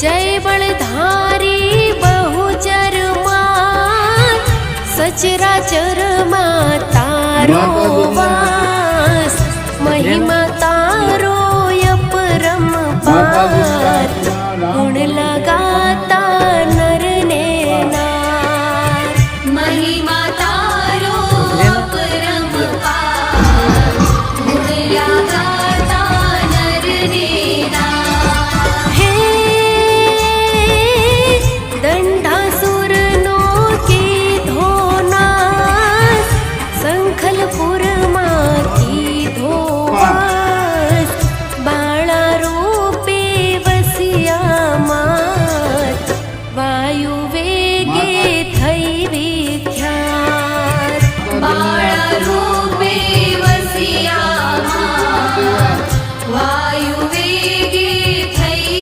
જય બળધારી બહુચરમાં સચરાચરમાં તારો વાસ મહિમા તારો અપરમ પાર ગુણ લગાતા નરને નાર. મહિમા તારો અપરમ પાર ગુણ લગાતા